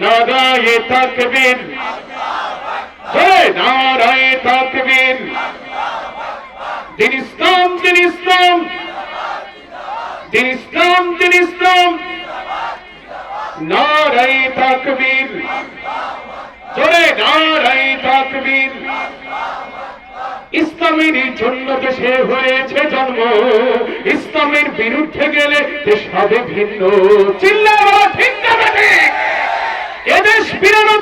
নারায়ে তাকবীর। জয় নারায়ে তাকবীর। দিন ইসলাম দিন ইসলাম। নারায়ে তাকবীর। জয় নারায়ে ইসলামের জন্য দেশে হয়েছে জন্ম। ইসলামের বিরুদ্ধে গেলে দেশ হবে ভিন্ন। চিল্লা ঠিক? এদেশ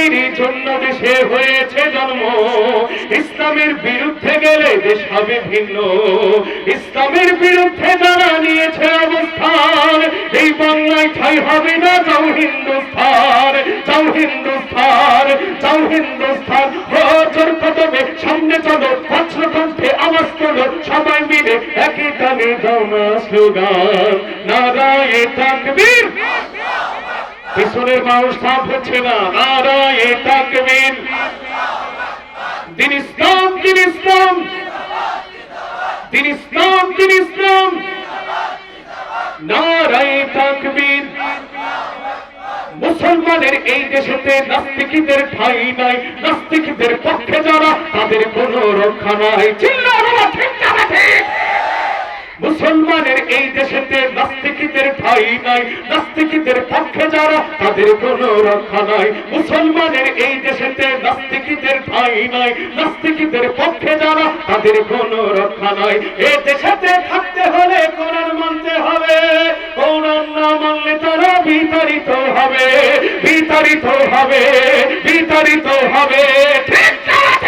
ইসলামের জন্য দেশে হয়েছে জন্ম, ইসলামের বিরুদ্ধে গেলে দেশ হবে ভিন্ন। ইসলামের বিরুদ্ধে যারা নিয়েছে অবস্থান, এই বাংলায় ঠাই হবে না যাও হিন্দুস্থান যাও হিন্দুস্থান যাও হিন্দুস্থান। হো জোর কদমে সামনে চলো বজ্র কণ্ঠে আওয়াজ তোলো, সবাই মিলে একই টানে দাও না স্লোগান, নারায়ে তাকবীর। পিছনের মানুষ সাফ হচ্ছে না। তাকবীর। দিন ইসলাম দিন ইসলাম। দিন ইসলাম দিন ইসলাম। তাকবীর। মুসলমানের এই দেশেতে নাস্তিকদের ঠাই নাই। নাস্তিকদের পক্ষে যারা, তাদের কোনো রক্ষা নাই। চিল্লা মুসলমানের এই নাস্তিকদের নাই। নাস্তিকদের পক্ষে যারা, তাদের কোনো রক্ষা নাই। মুসলমানের এই দেশেতে নাস্তিকদের ঠাই নাই। নাস্তিকদের পক্ষে যারা, তাদের কোনো রক্ষা নাই। এই দেশেতে থাকতে হলে কোরআন মানতে হবে। কোরআন না মানলে তারা বিতাড়িত হবে। বিতাড়িত হবে। বিতাড়িত হবে। ঠিক ঠিক?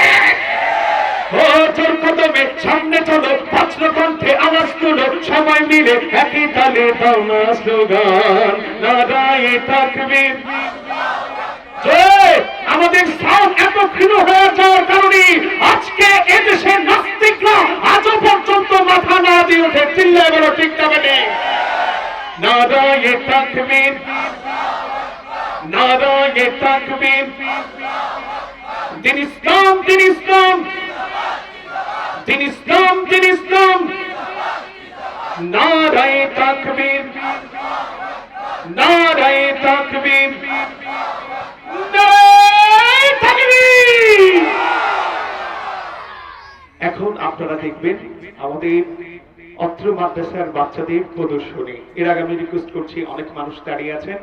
ও জোর কদমে সামনে চলো। কণ্ঠে আওয়াজ তুলো, সবাই মিলে একই তালে দাও না স্লোগান। নারায়ে জয়! আমাদের সাউন্ড এত ক্ষীণ হয়ে যাওয়ার কারণে আজকে এদেশের নাস্তিকরা আজও পর্যন্ত মাথা না দিয়ে ওঠে। চিল্লায় বলো, ঠিক না মানে নারায়ে তাকবীর। নারায়ে তাকবীর। দিন ইসলাম দিন ইসলাম। দিন ইসলাম দিন ইসলাম নারায়ে তাকবীর। নারায়ে তাকবীর। এখন আপনারা দেখবেন আমাদের অত্র মাদ্রাসার বাচ্চাদের প্রদর্শনী। এর আগে আমি রিকোয়েস্ট করছি, অনেক মানুষ দাঁড়িয়ে আছেন।